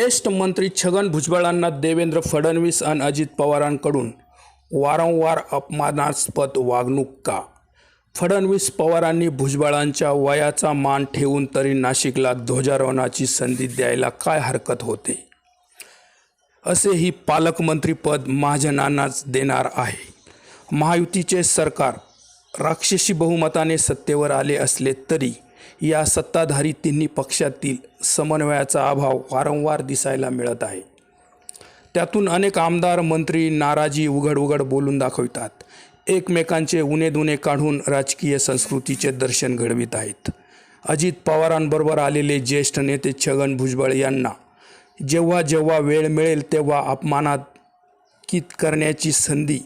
ज्येष्ठ मंत्री छगन भुजबळांना देवेंद्र फडणवीस आणि अजित पवारांकडून वारंवार अपमानास्पद वागणूक का? फडणवीस पवारांनी भुजबळांच्या वयाचा मान ठेवून तरी नाशिकला ध्वजारोहणाची संधी द्यायला काय हरकत होते? असे ही पालकमंत्रीपद महाजनांनाच देणार आहे. महायुतीचे सरकार राक्षसी बहुमताने सत्तेवर आले असले तरी या सत्ताधारी तिन्ही पक्षातील समन्वयाचा अभाव वारंवार दिसायला मिळत आहे. त्यातून अनेक आमदार मंत्री नाराजी उघड उघड बोलून दाखवितात. एकमेकांचे उणे काढून राजकीय संस्कृतीचे दर्शन घडवित आहेत. अजित पवारांबरोबर आलेले ज्येष्ठ नेते छगन भुजबळ यांना जेव्हा जेव्हा वेळ मिळेल तेव्हा अपमानात कित करण्याची संधी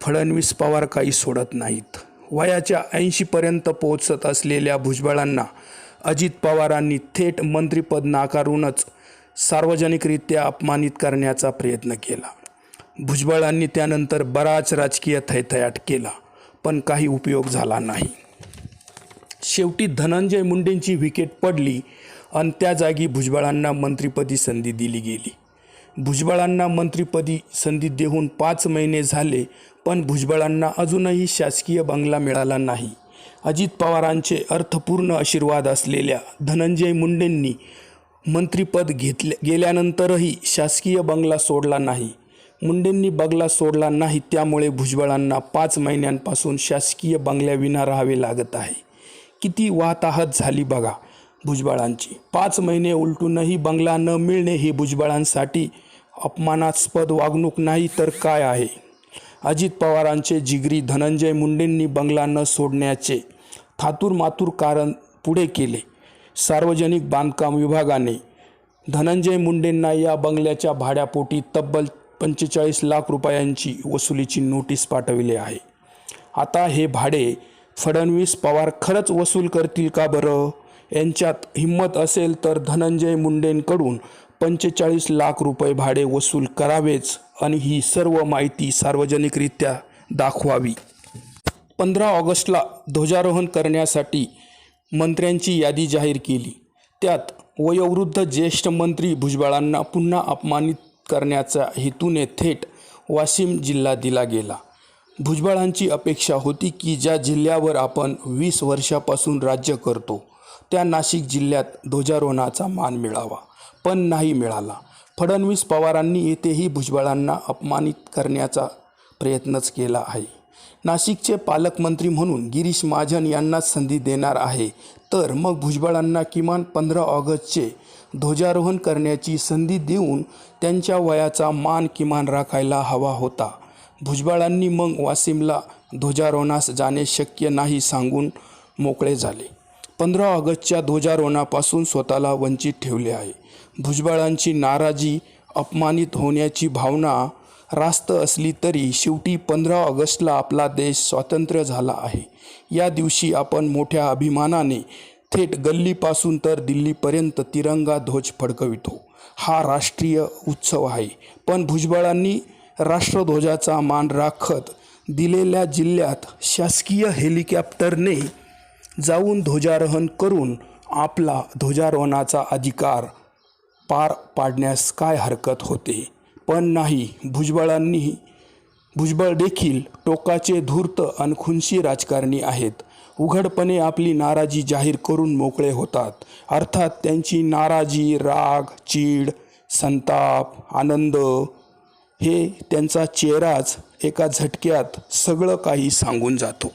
फडणवीस पवार काही सोडत नाहीत. वयाच्या ऐंशीपर्यंत पोहोचत असलेल्या भुजबळांना अजित पवारांनी थेट मंत्रिपद नाकारूनच सार्वजनिकरित्या अपमानित करण्याचा प्रयत्न केला. भुजबळांनी त्यानंतर बराच राजकीय थैथयाट केला पण काही उपयोग झाला नाही. शेवटी धनंजय मुंडेंची विकेट पडली आणि त्या जागी भुजबळांना मंत्रिपदी संधी दिली गेली. भुजबळांना मंत्रिपदी संधी देऊन पाच महिने झाले पण भुजबळांना अजूनही शासकीय बंगला मिळाला नाही. अजित पवारांचे अर्थपूर्ण आशीर्वाद असलेल्या धनंजय मुंडेंनी मंत्रिपद घेतले गेल्यानंतरही शासकीय बंगला सोडला नाही. मुंडेंनी बंगला सोडला नाही त्यामुळे भुजबळांना पाच महिन्यांपासून शासकीय बंगल्याविना राहावे लागत आहे. किती वाताहत झाली बघा भुजबळांची. पाच महिने उलटूनही बंगला न मिळणे ही भुजबळांसाठी अपमानास्पद वागणूक नाही तर काय आहे? अजित पवारांचे जिगरी धनंजय मुंडेंनी बंगला न सोडण्याचे थातूर मातूर कारण पुढे केले. सार्वजनिक बांधकाम विभागाने धनंजय मुंडेंना या बंगल्याच्या भाड्यापोटी तब्बल पंचेचाळीस लाख रुपयांची वसुलीची नोटीस पाठविली आहे. आता हे भाडे फडणवीस पवार खरंच वसूल करतील का बरं? यांच्यात हिंमत असेल तर धनंजय मुंडेंकडून पंचेचाळीस लाख रुपये भाडे वसूल करावेच आणि ही सर्व माहिती सार्वजनिकरित्या दाखवावी. पंधरा ऑगस्टला ध्वजारोहण करण्यासाठी मंत्र्यांची यादी जाहीर केली. त्यात वयोवृद्ध ज्येष्ठ मंत्री भुजबळांना पुन्हा अपमानित करण्याच्या हेतूने थेट वाशिम जिल्हा दिला गेला. भुजबळांची अपेक्षा होती की ज्या जिल्ह्यावर आपण वीस वर्षापासून राज्य करतो त्या नाशिक जिल्ह्यात ध्वजारोहणाचा मान मिळावा. पण नाही मिळाला. फडणवीस पवारांनी येथेही भुजबळांना अपमानित करण्याचा प्रयत्नच केला आहे. नाशिकचे पालकमंत्री म्हणून गिरीश महाजन यांना संधी देणार आहे. तर मग भुजबळांना किमान पंधरा ऑगस्टचे ध्वजारोहण करण्याची संधी देऊन त्यांच्या वयाचा मान किमान राखायला हवा होता. भुजबळांनी मग वासिमला ध्वजारोहणास जाणे शक्य नाही सांगून मोकळे झाले. पंधरा ऑगस्टच्या ध्वजारोहणापासून स्वतःला वंचित ठेवले आहे. भुजबळांची नाराजी अपमानित होण्याची भावना रास्त असली तरी शेवटी पंधरा ऑगस्टला आपला देश स्वातंत्र्य झाला आहे. या दिवशी आपण मोठ्या अभिमानाने थेट गल्लीपासून तर दिल्लीपर्यंत तिरंगा ध्वज फडकवितो. हा राष्ट्रीय उत्सव आहे. पण भुजबळांनी राष्ट्रध्वजाचा मान राखत दिलेल्या जिल्ह्यात शासकीय हेलिकॉप्टरने जाऊन ध्वजारोहण करून आपला ध्वजारोहणाचा अधिकार पार पाडण्यास काय हरकत होते? पण नाही भुजबळांनी भुजबळ देखील टोकाचे धूर्त अनखुनशी राजकारणी आहेत. उघडपणे आपली नाराजी जाहीर करून मोकळे होतात. अर्थात त्यांची नाराजी राग चीड संताप आनंद हे त्यांचा चेहराच एका झटक्यात सगळं काही सांगून जातो.